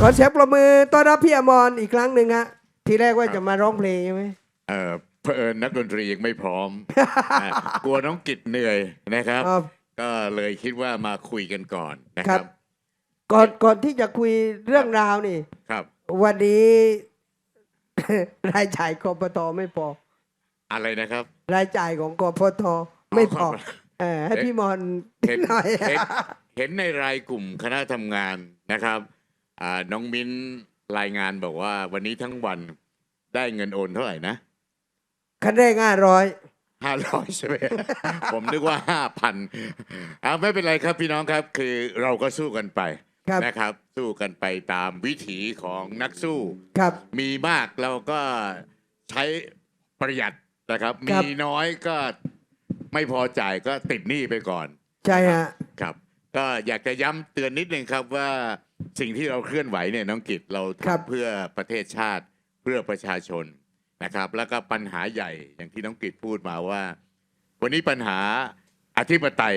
ขอเสียงประมือต้อนรับพี่อมรอีกครั้งหนึ่งฮะทีแรกว่าจะมาร้องเพลงใช่ไหมเออเผอิญนักดนตรียังไม่พร้อมอะกลัวน้องกิจเหนื่อยนะครับ ครับก็เลยคิดว่ามาคุยกันก่อนนะคครัรับ บ ก่อนก่อนที่จะคุยเรื่องราวนี่ ครับ วันนี้ รายจ่ายกปทไม่พอ อะไรนะครับ รายจ่ายของกปทไม่พออ๋อเออให้พี่มอนเห็นหน่อย เห็นเห็นในรายกลุ่มคณะทำงานนะครับ อ่าน้องมิ้นรายงานบอกว่า วันนี้ทั้งวันได้เงินโอนเท่าไหร่นะคันแรกห้าร้อยห้าร้อยใช่ไหม ผมนึกว่าห้าพันอ่าไม่เป็นไรครับพี่น้องครับ คือเราก็สู้กันไปครับนะครับ สู้กันไปตามวิถีของนักสู้ ครับ มีมากเราก็ใช้ประหยัดนะครับ ครัมีบน้อยก็ไม่พอจ่ายก็ติดหนี้ไปก่อนใช่ฮะ ครับ ก็อยากจะย้ำเตือนนิดนึงครับว่าสิ่งที่เราเคลื่อนไหวเนี่ยน้องกิตเราครับ ทำเพื่อประเทศชาติเพื่อประชาชนนะครับ แล้วก็ปัญหาใหญ่อย่างที่น้องกิตพูดมาว่า วันนี้ปัญหาอธิปไตย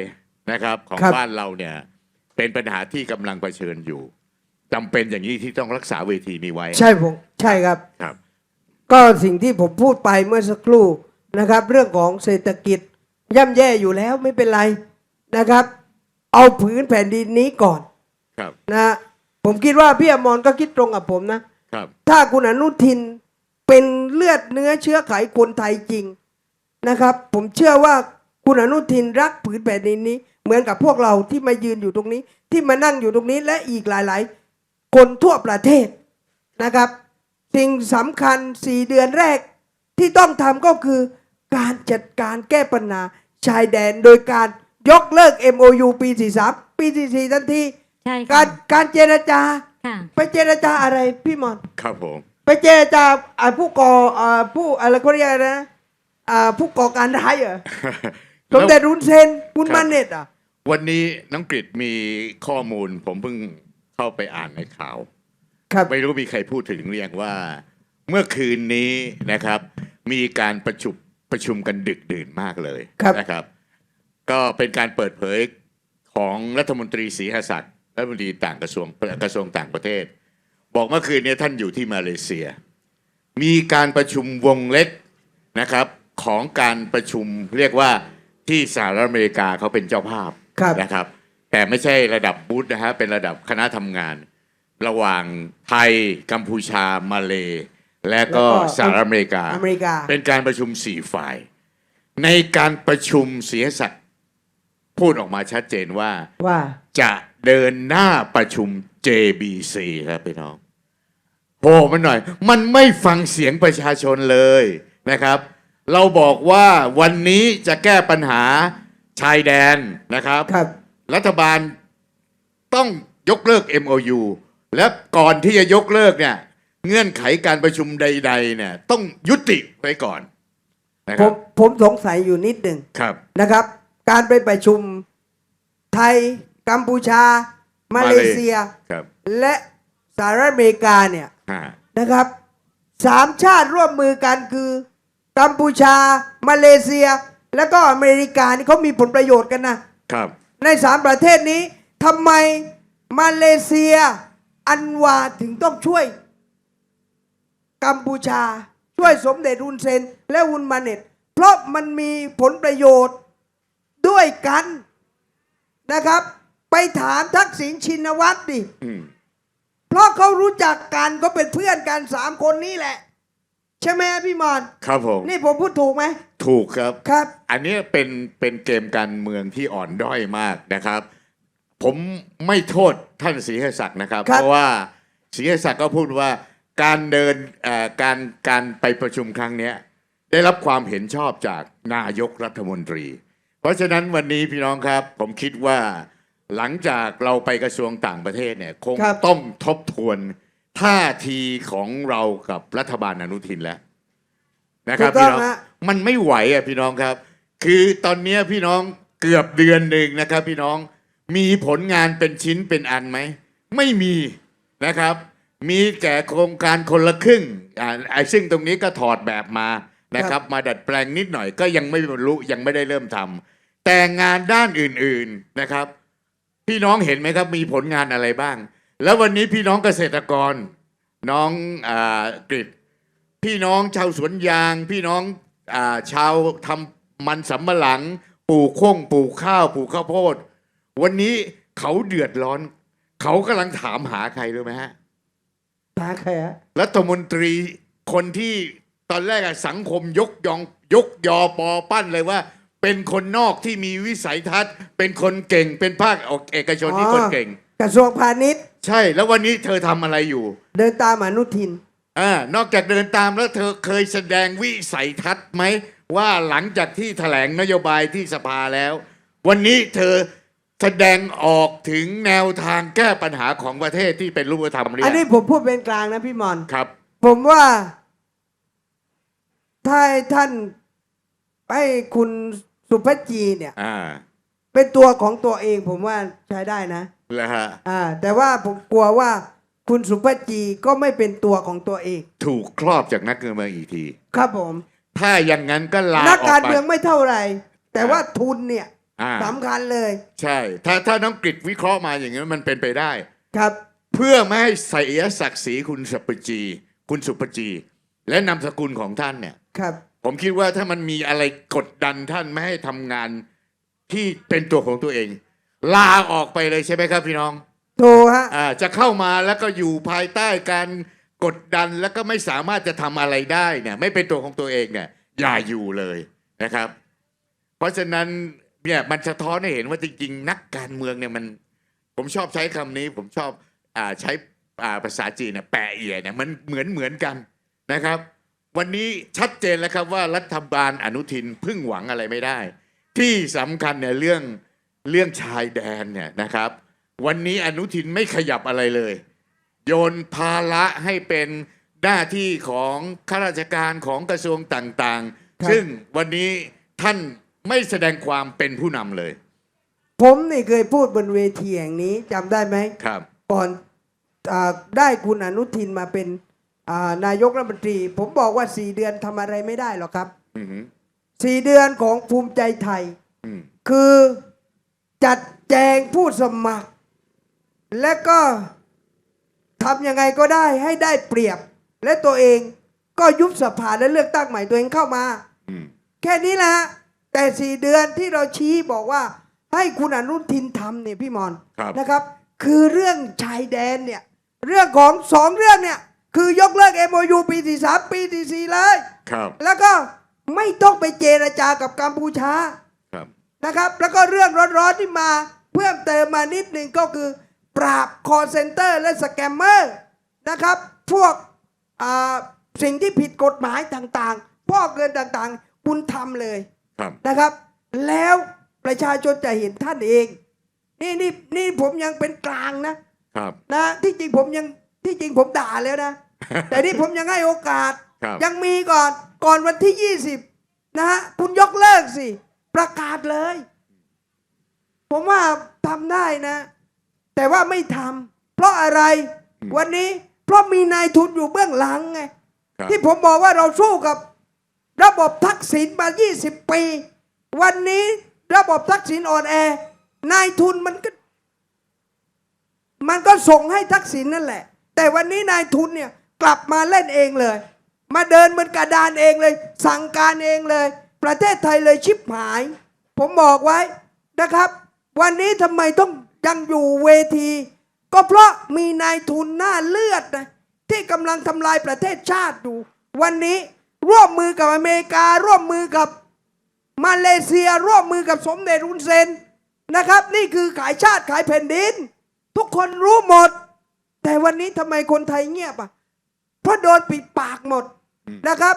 นะครับของครับบ้านเราเนี่ยเป็นปัญหาที่กำลังเผชิญอยู่จำเป็นอย่างนี้ที่ต้องรักษาเวทีนี้ไว้ใช่ผมใช่ครับ ครับ ก็สิ่งที่ผมพูดไปเมื่อสักครู่นะครับ เรื่องของเศรษฐกิจย่ำแย่อยู่แล้วไม่เป็นไรนะครับ เอาผืนแผ่นดินนี้ก่อนครับนะผมคิดว่าพี่อมรก็คิดตรงกับผมนะครับ ถ้าคุณอนุทินเป็นเลือดเนื้อเชื้อไขคนไทยจริงนะครับ ผมเชื่อว่าคุณอนุทินรักผืนแผ่นดินนี้ เหมือนกับพวกเราที่มายืนอยู่ตรงนี้ ที่มานั่งอยู่ตรงนี้และอีกหลาย ๆ คนทั่วประเทศนะครับ สิ่งสำคัญสี่เดือนแรกที่ต้องทำก็คือการจัดการแก้ปัญหาชายแดนโดยการ ยกเลิก MOU ปี 43 ปี 44 ทันที ใช่กาค่ะรการเจรจา ค่ะ ไปเจรจาอะไรพี่มอน ครับผม ไปเจรจาอ่าผู้ก่ออ่าผู้อะไรเขาเรียกอะไรนะอ่าผู้ก่อการร้ายเหรอ สมเด็จรุนเซนคุณครับ มาเน็ตอะ วันนี้น้องกฤษมีข้อมูล ผมเพิ่งเข้าไปอ่านในข่าว ครับ ไม่รู้มีใครพูดถึงเรียงว่า เมื่อคืนนี้นะครับ มีการประชุมประชุมกันดึกดื่นมากเลยครับ นะครับ ก็เป็นการเปิดเผยของรัฐมนตรีศรีหศักดิ์รัฐมนตรีต่างกระทรวงกระทรวงต่างประเทศ บอกเมื่อคืนนี้ท่านอยู่ที่มาเลเซีย มีการประชุมวงเล็กนะครับของการประชุมเรียกว่าที่สหรัฐอเมริกาเขาเป็นเจ้าภาพครับนะครับ แต่ไม่ใช่ระดับบูธนะฮะเป็นระดับคณะทำงาน ระหว่างไทยกัมพูชามาเล และก็แล้วก็สหรัฐอเมริกาอเมริกา เป็นการประชุมสี่ฝ่าย ในการประชุมเสียสัตว์ พูดออกมาชัดเจนว่าว่าจะเดินหน้าประชุม JBC ครับพี่น้องโหมันหน่อย มันไม่ฟังเสียงประชาชนเลยนะครับ เราบอกว่าวันนี้จะแก้ปัญหาชายแดนนะครับครับ รัฐบาลต้องยกเลิก MOU และก่อนที่จะยกเลิกเนี่ย เงื่อนไขการประชุมใด ๆ เนี่ย ต้องยุติไปก่อนนะคผรัมบผมสงสัยอยู่นิดหนึ่งครับ นะครับ การไปประชุมไทยกัมพูชา มาเลเซีย ครับและสหรัฐอเมริกาเนี่ยฮะนะครับสามชาติร่วมมือกันคือกัมพูชา มาเลเซีย แล้วก็อเมริกานี่เขามีผลประโยชน์กันนะครับ ในสามประเทศนี้ทำไมมาเลเซีย อันวาถึงต้องช่วย กัมพูชา ช่วยสมเด็จอุนเซน และอุนมาเน็ตเพราะมันมีผลประโยชน์ ด้วยกันนะครับ ไปถามทักษิณชินวัตรดิ อืมเพราะเขารู้จักกันก็เป็นเพื่อนกันสามคนนี้แหละ ใช่ไหมพี่มอนครับผมนี่ผมพูดถูกไหมถูกครับ ครับ อันนี้เป็นเป็นเกมการเมืองที่อ่อนด้อยมากนะครับ ผมไม่โทษท่านศรีหศักดิ์นะครับ ครับ เพราะว่าศรีหศักดิ์ก็พูดว่าการเดินเอ่อการการไปประชุมครั้งเนี้ยได้รับความเห็นชอบจากนายกรัฐมนตรี เพราะฉะนั้นวันนี้พี่น้องครับ ผมคิดว่าหลังจากเราไปกระทรวงต่างประเทศเนี่ยคงครับ ต้องทบทวนท่าทีของเรากับรัฐบาลอนุทินแล้ว นะครับถูกต้พี่องน้องฮะ มันไม่ไหวอะพี่น้องครับ คือตอนเนี้ยพี่น้องเกือบเดือนหนึ่งนะครับ พี่น้องมีผลงานเป็นชิ้นเป็นอันไหม ไม่มีนะครับ มีแก่โครงการคนละครึ่งอ่าไอ้ซึ่งตรงนี้ก็ถอดแบบมา นะครับ มาดัดแปลงนิดหน่อยก็ยังไม่บรรลุยังไม่ได้เริ่มทำแต่งานด้านอื่นๆนะครับ พี่น้องเห็นไหมครับ มีผลงานอะไรบ้าง แล้ววันนี้พี่น้องเกษตรกร น้องอากฤษพี่น้องชาวสวนยาง พี่น้องอาชาวทำมันสำปะหลังปลูกข้งปลูกข้าวปลูกข้าวโพด วันนี้เขาเดือดร้อน เขากำลังถามหาใครรู้ไหมฮะตาใครฮะรัฐมนตรีคนที่ ตอนแรกอะสังคมยกยองยกยอปอปั้นเลยว่า เป็นคนนอกที่มีวิสัยทัศน์ เป็นคนเก่งเป็นภาคเอกชนที่คนเก่ง กระทรวงพาณิชย์ ใช่แล้ววันนี้เธอทำอะไรอยู่เดินตามอนุทิน อ่านอกจากเดินตามแล้วเธอเคยแสดงวิสัยทัศน์ไหม ว่าหลังจากที่แถลงนโยบายที่สภาแล้ว วันนี้เธอแสดงออกถึงแนวทางแก้ปัญหาของประเทศที่เป็นรูปธรรมหรืออันยังนี้ผมพูดเป็นกลางนะพี่มอน ครับ ผมว่า ถ้าให้ท่านให้คุณสุภจีเนี่ย อ่าเป็นตัวของตัวเองผมว่าใช้ได้นะ แล้วฮะ อ่า แต่ว่าผมกลัวว่าคุณสุภจีก็ไม่เป็นตัวของตัวเอง ถูกครอบจากนักการเมืองอีกที ครับผม ถ้าอย่างนั้นก็ลานักออกการไป เมืองไม่เท่าไหร่ แต่ว่าทุนเนี่ยอ่า สำคัญเลยใช่ ถ้าถ้าน้องกฤษวิเคราะห์มาอย่างนี้นมันเป็นไปได้ ครับ เพื่อไม่ให้เสียศักดิ์ศรีคุณสุปจี คุณสุปจี และนามสกุลของท่านเนี่ย ครับ ผมคิดว่าถ้ามันมีอะไรกดดันท่านไม่ให้ทำงานที่เป็นตัวของตัวเอง ลาออกไปเลยใช่ไหมครับพี่น้องโทฮะอ่าจะเข้ามาแล้วก็อยู่ภายใต้การกดดันแล้วก็ไม่สามารถจะทำอะไรได้เนี่ยไม่เป็นตัวของตัวเองเนี่ยอย่าอยู่เลยนะครับ เพราะฉะนั้นเนี่ยมันสะท้อนให้เห็นว่าจริง ๆ นักการเมืองเนี่ยมัน ผมชอบใช้คำนี้ ผมชอบอ่าใช้อ่าภาษาจีนเนี่ยแปะเอียเนี่ยมันเหมือนเหมือนกันนะครับ วันนี้ชัดเจนแล้วครับว่ารัฐบาลอนุทินพึ่งหวังอะไรไม่ได้ ที่สำคัญเนี่ยเรื่องเรื่องชายแดนเนี่ยนะครับ วันนี้อนุทินไม่ขยับอะไรเลย โยนภาระให้เป็นหน้าที่ของข้าราชการของกระทรวงต่างครับ ๆ ซึ่งวันนี้ท่านไม่แสดงความเป็นผู้นำเลยผมนี่เคยพูดบนเวทีแห่งนี้จำได้ไหม ครับ ก่อนอาได้คุณอนุทินมาเป็นอ่า นายกรัฐมนตรี ผมบอกว่าสี่เดือนทำอะไรไม่ได้หรอกครับอือหือสี่เดือนของภูมิใจไทย อืมคือจัดแจงผู้สมัคร และก็ทำยังไงก็ได้ให้ได้เปรียบ และตัวเองก็ยุบสภาและเลือกตั้งใหม่ตัวเองเข้ามา อืมแค่นี้แหละฮะแต่สี่เดือนที่เราชี้บอกว่า ให้คุณอนุทินทำเนี่ยพี่มอนครับ นะครับ คือเรื่องชายแดนเนี่ย เรื่องของสองเรื่องเนี่ย คือยกเลิก MOU ปีที่สามปีที่สี่เลย ครับ แล้วก็ไม่ต้องไปเจรจากับกัมพูชาครับ นะครับ แล้วก็เรื่องร้อนๆที่มาเพิ่มเติมมานิดหนึ่งก็คือ ปราบคอเซ็นเตอร์และสแกมเมอร์นะครับ พวกอ่าสิ่งที่ผิดกฎหมายต่างๆพอกเงินต่างๆ คุณทำเลยครับนะครับ แล้วประชาชนจะเห็นท่านเอง นี่นี่นี่ผมยังเป็นกลางนะครับ นะที่จริงผมยัง ที่จริงผมด่าแล้วนะ แต่นี่ผมยังให้โอกาส ครับ ยังมีก่อนก่อนวันที่ 20 นะฮะ คุณยกเลิกสิ ประกาศเลย ผมว่าทำได้นะ แต่ว่าไม่ทำเพราะอะไรวันนี้เพราะมีนายทุนอยู่เบื้องหลังไง ครับ ที่ผมบอกว่าเราสู้กับ ระบบทักษิณมา 20 ปี วันนี้ระบบทักษิณอ่อนแอ นายทุนมันก็ มันก็ส่งให้ทักษิณนั่นแหละ แต่วันนี้นายทุนเนี่ยกลับมาเล่นเองเลย มาเดินบนกระดานเองเลย สั่งการเองเลย ประเทศไทยเลยชิบหาย ผมบอกไว้นะครับ วันนี้ทำไมต้องยังอยู่เวที ก็เพราะมีนายทุนหน้าเลือดนะที่กำลังทำลายประเทศชาติอยู่วันนี้ร่วมมือกับอเมริกา ร่วมมือกับมาเลเซีย ร่วมมือกับสมเด็จอุนเซนนะครับ นี่คือขายชาติขายแผ่นดิน ทุกคนรู้หมด แต่วันนี้ทำไมคนไทยเงียบอะเพราะโดนปิดปากหมดนะครับ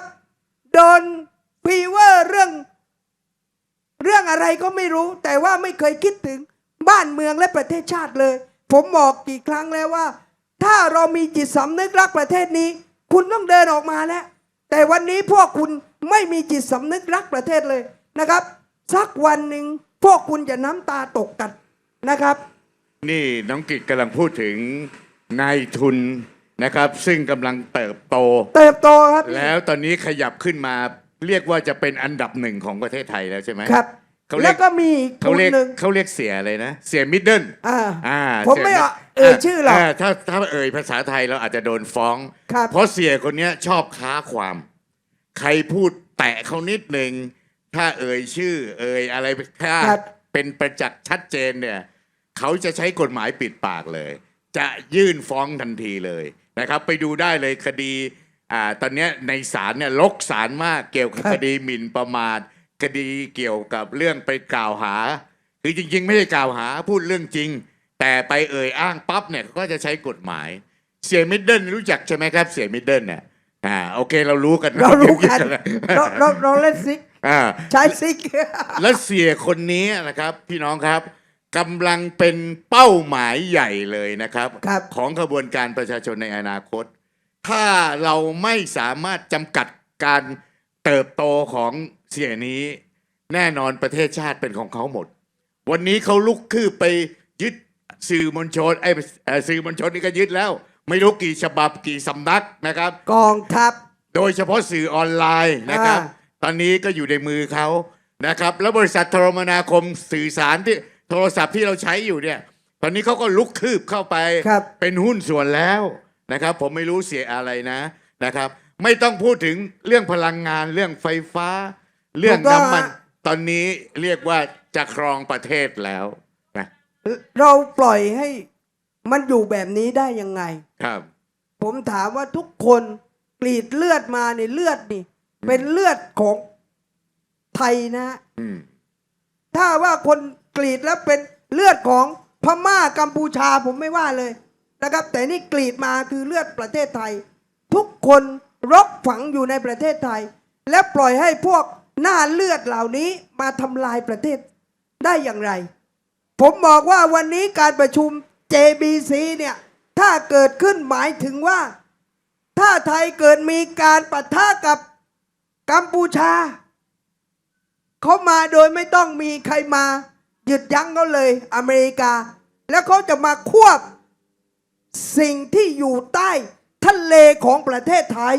โดนฟีเวอร์เรื่อง เรื่องอะไรก็ไม่รู้ แต่ว่าไม่เคยคิดถึงบ้านเมืองและประเทศชาติเลย ผมบอกกี่ครั้งแล้วว่า ถ้าเรามีจิตสำนึกรักประเทศนี้ คุณต้องเดินออกมาแล้ว แต่วันนี้พวกคุณไม่มีจิตสำนึกรักประเทศเลยนะครับ สักวันหนึ่งพวกคุณจะน้ำตาตกกันนะครับ นี่น้องกิจกำลังพูดถึง นายทุนนะครับ ซึ่งกำลังเติบโต เติบโตครับ แล้วตอนนี้ขยับขึ้นมาเรียกว่าจะเป็นอันดับหนึ่งของประเทศไทยแล้วใช่ไหมครับ เขาเรีแล้ยวก ก็มีอีกเขาทุนเรียกหนึ่ง เขาเรียกเสียอะไรนะ เสียมิดเดิลอ่าอ่าผมไม่สียเอ่ยชื่อหรอกาถ้าถ้าเอ่ยภาษาไทยเราอาจจะโดนฟ้อง ครับ เพราะเสียคนเนี้ยชอบค้าความ ใครพูดแตะเขานิดหนึ่งถ้าเอ่ยชื่อ เอ่ยอะไรถ้าครับ เป็นประจักษ์ชัดเจนเนี่ย เขาจะใช้กฎหมายปิดปากเลย จะยื่นฟ้องทันทีเลยนะครับ ไปดูได้เลยคดีอ่าตอนเนี้ยในศาลเนี่ยลกศาลมากเกี่ยวกับครับคดีหมิ่นประมาทคดีเกี่ยวกับเรื่องไปกล่าวหา คือจริง ๆ ไม่ได้กล่าวหาพูดเรื่องจริง แต่ไปเอ่ยอ้างปั๊บเนี่ยเขาก็จะใช้กฎหมาย เสียมิดเดิลรู้จักใช่ไหมครับ เสียมิดเดิลเนี่ยอ่าโอเคเรารู้กันเรารู้กันนะเราเราเราเล่นซิกอ่า ใช้ซิก แล้วเสียคนนี้นะครับ พี่น้องครับ กำลังเป็นเป้าหมายใหญ่เลยนะครับ ครับ ของขบวนการประชาชนในอนาคต ถ้าเราไม่สามารถจำกัดการเติบโตของเสียนี้ แน่นอนประเทศชาติเป็นของเขาหมด วันนี้เขาลุกคืบไปยึดสื่อมวลชนไอ้เอ่อสื่อมวลชนนี่ก็ยึดแล้ว ไม่รู้กี่ฉบับกี่สำนักนะครับ กองทัพ โดยเฉพาะสื่อออนไลน์นะครับ อ่าตอนนี้ก็อยู่ในมือเขานะครับ แล้วบริษัทโทรมนาคมสื่อสารที่ โทรศัพท์ที่เราใช้อยู่เนี่ย ตอนนี้เขาก็ลุกคืบเข้าไป ครับ เป็นหุ้นส่วนแล้วนะครับ ผมไม่รู้เสียอะไรนะนะครับ ไม่ต้องพูดถึงเรื่องพลังงานเรื่องไฟฟ้า เรื่องถูกต้องน้ำมันฮะตอนนี้เรียกว่าจะครองประเทศแล้วนะเราปล่อยให้มันอยู่แบบนี้ได้ยังไง ครับ ผมถามว่าทุกคนกรีดเลือดมาเนี่ยเลือดนี่ เป็นเลือดของไทยนะ อืม ถ้าว่าคน กรีดแล้วเป็นเลือดของพม่ากัมพูชาผมไม่ว่าเลยนะครับ แต่นี่กรีดมาคือเลือดประเทศไทย ทุกคนรกฝังอยู่ในประเทศไทย และปล่อยให้พวกหน้าเลือดเหล่านี้มาทำลายประเทศได้อย่างไร ผมบอกว่าวันนี้การประชุม JBC เนี่ยถ้าเกิดขึ้นหมายถึงว่า ถ้าไทยเกิดมีการปะทะกับกัมพูชา เขามาโดยไม่ต้องมีใครมา ยุดยั้งเขาเลยอเมริกา แล้วเขาจะมาควบสิ่งที่อยู่ใต้ทะเลของประเทศไทย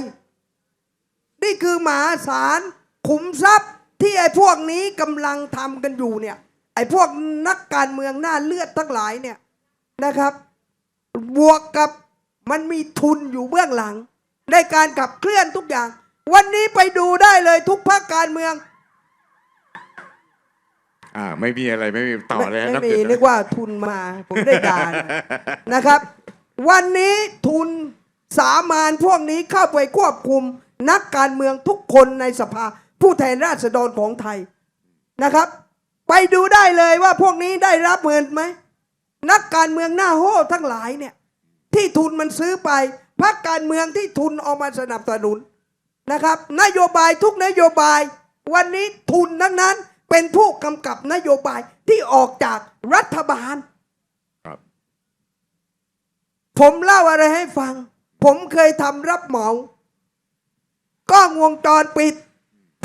นี่คือมหาศาลขุมทรัพย์ที่ไอ้พวกนี้กำลังทำกันอยู่เนี่ยไอ้พวกนักการเมืองหน้าเลือดทั้งหลายเนี่ยนะครับ บวกกับมันมีทุนอยู่เบื้องหลัง ในการขับเคลื่อนทุกอย่าง วันนี้ไปดูได้เลยทุกภาคการเมือง อ่าไม่มีอะไรไม่มีต่อเลยไม่นัมีเกิดนึกว่าทุนมาผมได้ด่านะครับ วันนี้ทุนสามานพวกนี้เข้าไปควบคุมนักการเมืองทุกคนในสภา ผู้แทนราษฎรของไทยนะครับ ไปดูได้เลยว่าพวกนี้ได้รับเงินไหมนักการเมืองหน้าโห่ทั้งหลายเนี่ยที่ทุนมันซื้อไปพรรคการเมืองที่ทุนเอามาสนับสนุนนะครับ นโยบายทุกนโยบาย วันนี้ทุนทั้งนั้น เป็นผู้กำกับนโยบายที่ออกจากรัฐบาลครับ ผมเล่าอะไรให้ฟัง ผมเคยทำรับเหมากล้องวงจรปิด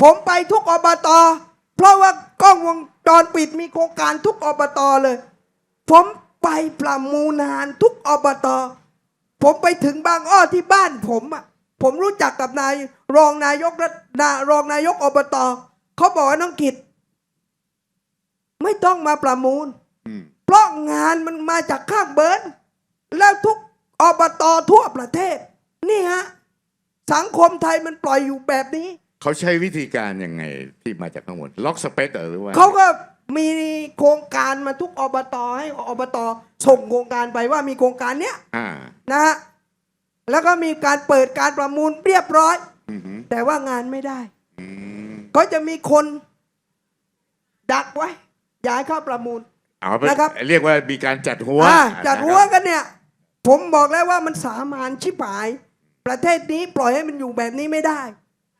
ผมไปทุกอบตเพราะว่ากล้องวงจรปิดมีโครงการทุกอบตเลย ผมไปประมูลงานทุกอบตผมไปถึงบางอ้อที่บ้านผมอะผมรู้จักกับนายรองนายกรัฐนารองนายกอบตเขาบอกว่าน้องกิจ ไม่ต้องมาประมูลอืมเพราะงานมันมาจากข้างเบิร์นแล้วทุกอบตทั่วประเทศ นี่ฮะ สังคมไทยมันปล่อยอยู่แบบนี้ เขาใช้วิธีการยังไงที่มาจากข้างบนล็อกสเปคหรือว่าเขาก็มีโครงการมาทุกอบตให้อบตส่งโครงการไปว่ามีโครงการเนี้ยอ่านะฮะแล้วก็มีการเปิดการประมูลเรียบร้อยอืมฮึแต่ว่างานไม่ได้อืมเขาจะมีคนดักไว้ ย้ายเข้าประมูล เอาเป็นนะครับ เรียกว่ามีการจัดหัวอ่าจัดหัวนะครับกันเนี่ย ผมบอกแล้วว่ามันสามานชิบหาย ประเทศนี้ปล่อยให้มันอยู่แบบนี้ไม่ได้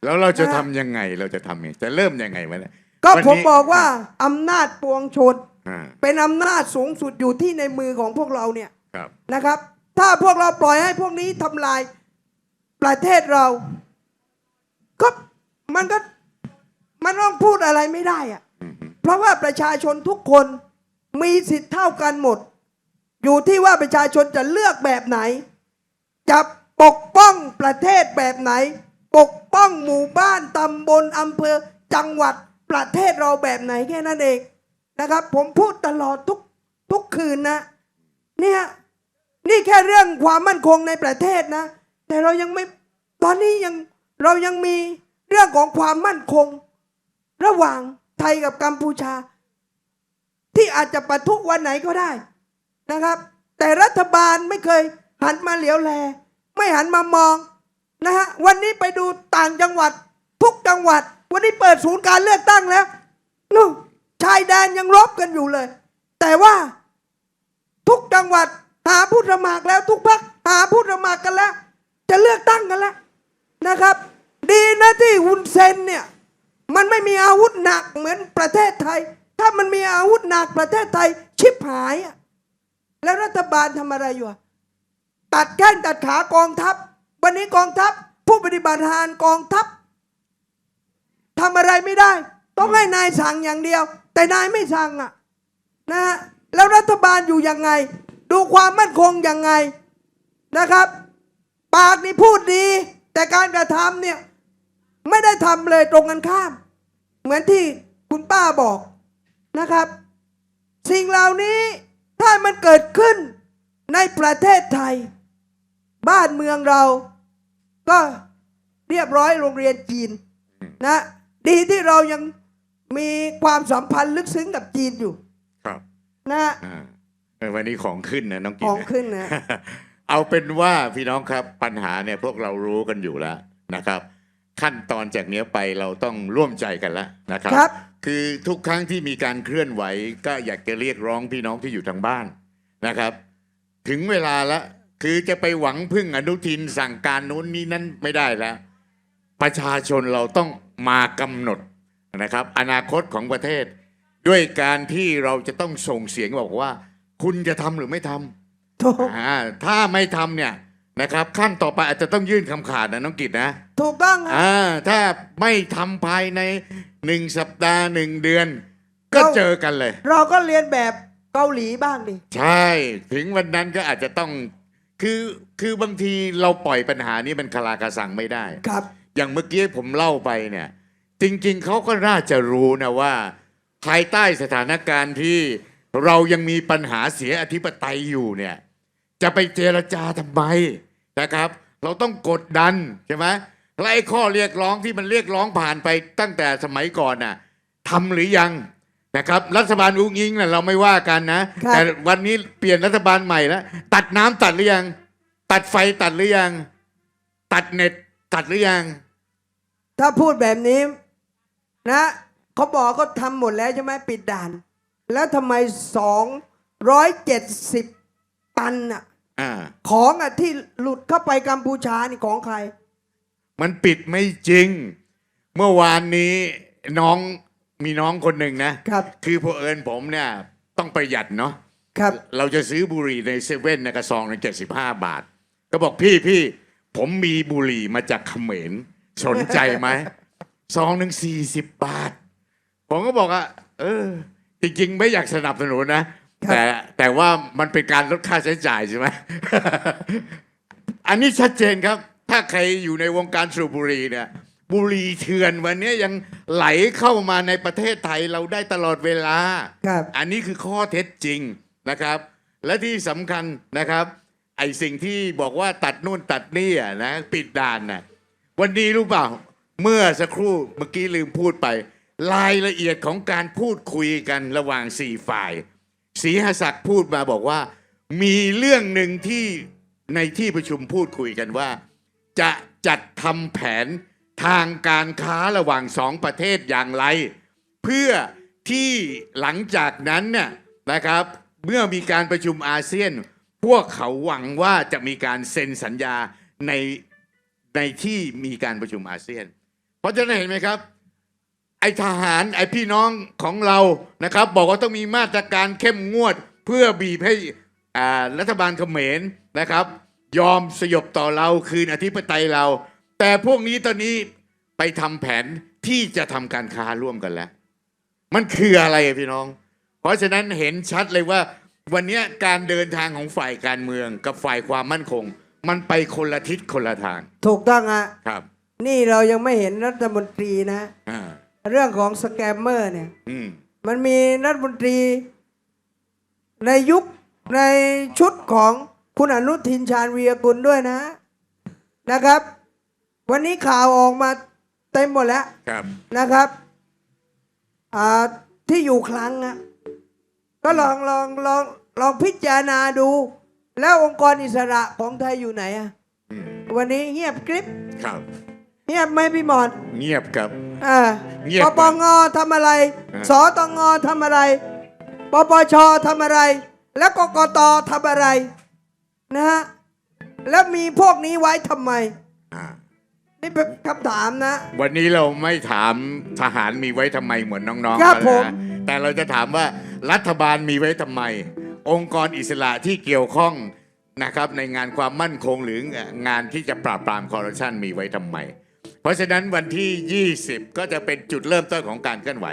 แล้วเราจะนะ ทำยังไงเราจะทำยังไงจะเริ่มยังไงวะเนี่ยก็วันนี้ผมบอกว่าอำนาจปวงชน อ่าเป็นอำนาจสูงสุดอยู่ที่ในมือของพวกเราเนี่ยครับ นะครับ ถ้าพวกเราปล่อยให้พวกนี้ทำลายประเทศเรา ก็มันก็มันต้องพูดอะไรไม่ได้อะอืมฮึ เพราะว่าประชาชนทุกคนมีสิทธิ์เท่ากันหมด อยู่ที่ว่าประชาชนจะเลือกแบบไหน จะปกป้องประเทศแบบไหน ปกป้องหมู่บ้านตำบลอำเภอจังหวัดประเทศเราแบบไหนแค่นั้นเองนะครับ ผมพูดตลอดทุกทุกคืนนะเนี่ยนี่แค่เรื่องความมั่นคงในประเทศนะ แต่เรายังไม่ตอนนี้ยังเรายังมีเรื่องของความมั่นคง ระหว่าง ไทยกับกัมพูชา ที่อาจจะปะทุวันไหนก็ได้นะครับ แต่รัฐบาลไม่เคยหันมาเหลียวแล ไม่หันมามองนะฮะวันนี้ไปดูต่างจังหวัด ทุกจังหวัด วันนี้เปิดศูนย์การเลือกตั้งแล้วนู่นชายแดนยังรบกันอยู่เลย แต่ว่าทุกจังหวัดหาผู้สมัครแล้วทุกพักหาผู้สมัครกันแล้ว จะเลือกตั้งกันแล้วนะครับ ดีนะที่ฮุนเซนเนี่ย มันไม่มีอาวุธหนักเหมือนประเทศไทย ถ้ามันมีอาวุธหนักประเทศไทย ชิบหายอะแล้วรัฐบาลทำอะไรอยู่ตัดแข้งตัดขากองทัพ วันนี้กองทัพ ผู้ปฏิบัติการกองทัพทำอะไรไม่ได้ ต้องให้นายสั่งอย่างเดียว แต่นายไม่สั่งอะนะฮะแล้วรัฐบาลอยู่ยังไง ดูความมั่นคงยังไงนะครับ ปากนี่พูดดี แต่การกระทำเนี่ย ทำเลยตรงกันข้าม เหมือนที่คุณป้าบอกนะครับ สิ่งเหล่านี้ถ้ามันเกิดขึ้นในประเทศไทย บ้านเมืองเรา ก็เรียบร้อยโรงเรียนจีนนะดีที่เรายังมีความสัมพันธ์ลึกซึ้งกับจีนอยู่ ครับนะอ่าเออวันนี้ของขึ้นนะน้องกิขนองนะขึ้นนะ เอาเป็นว่าพี่น้องครับปัญหาเนี่ยพวกเรารู้กันอยู่แล้วนะครับ ขั้นตอนจากเนี้ยไปเราต้องร่วมใจกันแล้วนะครับ ครับ คือทุกครั้งที่มีการเคลื่อนไหวก็อยากจะเรียกร้องพี่น้องที่อยู่ทางบ้านนะครับ ถึงเวลาแล้วคือจะไปหวังพึ่งอนุทินสั่งการนู้นนี้นั้นไม่ได้แล้ว ประชาชนเราต้องมากำหนดนะครับ อนาคตของประเทศ ด้วยการที่เราจะต้องส่งเสียงบอกว่า คุณจะทำหรือไม่ทำ ถูก อ่าถ้าไม่ทำเนี่ย นะครับขั้นต่อไปอาจจะต้องยื่นคำขาดนะน้องกิตนะถูกต้องครับ อ่าถ้าไม่ทำภายในหนึ่งสัปดาห์หนึ่งเดือน ก็เราเจอกันเลย เราก็เรียนแบบเกาหลีบ้างดิ ใช่ ถึงวันนั้นก็อาจจะต้องคือคือบางทีเราปล่อยปัญหานี้มันคลากระสังไม่ได้ ครับ อย่างเมื่อกี้ผมเล่าไปเนี่ย จริงๆ เขาก็น่าจะรู้นะว่า ภายใต้สถานการณ์ที่เรายังมีปัญหาเสียอธิปไตยอยู่เนี่ย จะไปเจรจาทำไม นะครับ เราต้องกดดันใช่ไหมและไอ้ข้อเรียกร้องที่มันเรียกร้องผ่านไปตั้งแต่สมัยก่อนน่ะทำหรือยังนะครับ รัฐบาลอุ้งอิงน่ะเราไม่ว่ากันนะ ครับ แต่วันนี้เปลี่ยนรัฐบาลใหม่แล้วตัดน้ำตัดหรือยัง ตัดไฟตัดหรือยัง ตัดเน็ตตัดหรือยัง ถ้าพูดแบบนี้ นะเขาบอกก็ทำหมดแล้วใช่ไหมปิดด่าน แล้วทำไมสองร้อยเจ็ดสิบตันอะ อ่า ของอะที่หลุดเข้าไปกัมพูชานี่ของใคร มันปิดไม่จริง เมื่อวานนี้น้องมีน้องคนหนึ่งนะครับ คือพอเผอิญผมเนี่ย ต้องประหยัดเนาะ ครับ เราจะซื้อบุหรี่ในเซเว่นในกระซองในเจ็ดสิบห้าบาท ก็บอกพี่พี่ผมมีบุหรี่มาจากเขมรสนใจไหม ซองหนึ่งสี่สิบบาท ผมก็บอกว่าเออ จริง ๆ ไม่อยากสนับสนุนนะครับ แต่แต่ว่ามันเป็นการลดค่าใช้จ่ายใช่ไหม อันนี้ชัดเจนครับ ถ้าใครอยู่ในวงการสูบบุหรี่เนี่ย บุหรี่เถื่อนวันนี้ยังไหลเข้ามาในประเทศไทยเราได้ตลอดเวลา ครับ อันนี้คือข้อเท็จจริงนะครับ และที่สำคัญนะครับ ไอสิ่งที่บอกว่าตัดนู่นตัดนี่อะนะปิดด่านนะวันนี้รู้เปล่า เมื่อสักครู่เมื่อกี้ลืมพูดไป รายละเอียดของการพูดคุยกันระหว่างสี่ฝ่าย ศรีหศักดิ์พูดมาบอกว่า มีเรื่องหนึ่งที่ในที่ประชุมพูดคุยกันว่า จะจัดทำแผนทางการค้าระหว่างสองประเทศอย่างไร เพื่อที่หลังจากนั้นเนี่ยนะครับ เมื่อมีการประชุมอาเซียน พวกเขาหวังว่าจะมีการเซ็นสัญญาในในที่มีการประชุมอาเซียน เพราะฉะนั้นเห็นไหมครับ ไอทหารไอพี่น้องของเรานะครับ บอกว่าต้องมีมาตรการเข้มงวด เพื่อบีบให้อ่ารัฐบาลเขมรนะครับ ยอมสยบต่อเราคืนอธิปไตยเรา แต่พวกนี้ตอนนี้ไปทำแผนที่จะทำการค้าร่วมกันแล้ว มันคืออะไรอะพี่น้อง เพราะฉะนั้นเห็นชัดเลยว่า วันเนี้ยการเดินทางของฝ่ายการเมืองกับฝ่ายความมั่นคง มันไปคนละทิศคนละทางถูกต้องอะครับ นี่เรายังไม่เห็นรัฐมนตรีนะ อ่า เรื่องของสแกมเมอร์เนี่ยอืมมันมีรัฐมนตรี ในยุคในชุดของคุณอนุทินชาญวีรกุลด้วยนะ นะครับ วันนี้ข่าวออกมาเต็มหมดแล้วครับนะครับอ่าที่อยู่คลังอะก็ลองลองลองลองพิจารณาดู แล้วองค์กรอิสระของไทยอยู่ไหนอะอืมวันนี้เงียบกริบครับ เงียบไหมพี่หมอนเงียบครับ อ่าเงียบปปงทำอะไรอ่า สตงทำอะไรปปชทำอะไร แล้วกกตทำอะไรนะฮะแล้วมีพวกนี้ไว้ทำไม อ่านี่เป็นคำถามนะ วันนี้เราไม่ถามทหารมีไว้ทำไมเหมือนน้องๆครับเขาผม นะแต่เราจะถามว่ารัฐบาลมีไว้ทำไม องค์กรอิสระที่เกี่ยวข้องนะครับในงานความมั่นคงหรืองานที่จะปราบปรามคอร์รัปชันมีไว้ทำไม เพราะฉะนั้นวันที่ 20 ก็จะเป็นจุดเริ่มต้นของการเคลื่อนไหว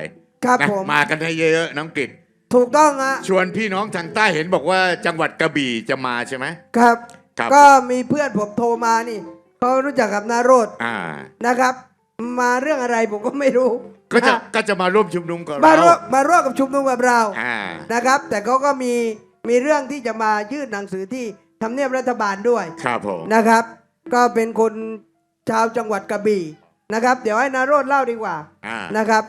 ครับนะผม มากันให้เยอะๆน้องกฤษถูกต้องฮะชวนพี่น้องทางใต้เห็นบอกว่าจังหวัดกระบี่จะมาใช่ไหม ครับ ครับ ก็มีเพื่อนผมโทรมานี่เขารู้จักกับนาโรดอ่า นะครับ มาเรื่องอะไรผมก็ไม่รู้ก็จะอ่ก็จะมาร่วมชุมนุมกับมาเราร่วมมาร่วมกับชุมนุมกับเรา อ่า นะครับ แต่เขาก็มีมีเรื่องที่จะมายื่นหนังสือที่ทำเนียบรัฐบาลด้วยครับผม นะครับ ก็เป็นคน ชาวจังหวัดกระบี่นะครับ เดี๋ยวให้นาโรดเล่าดีกว่าอ่านะครับ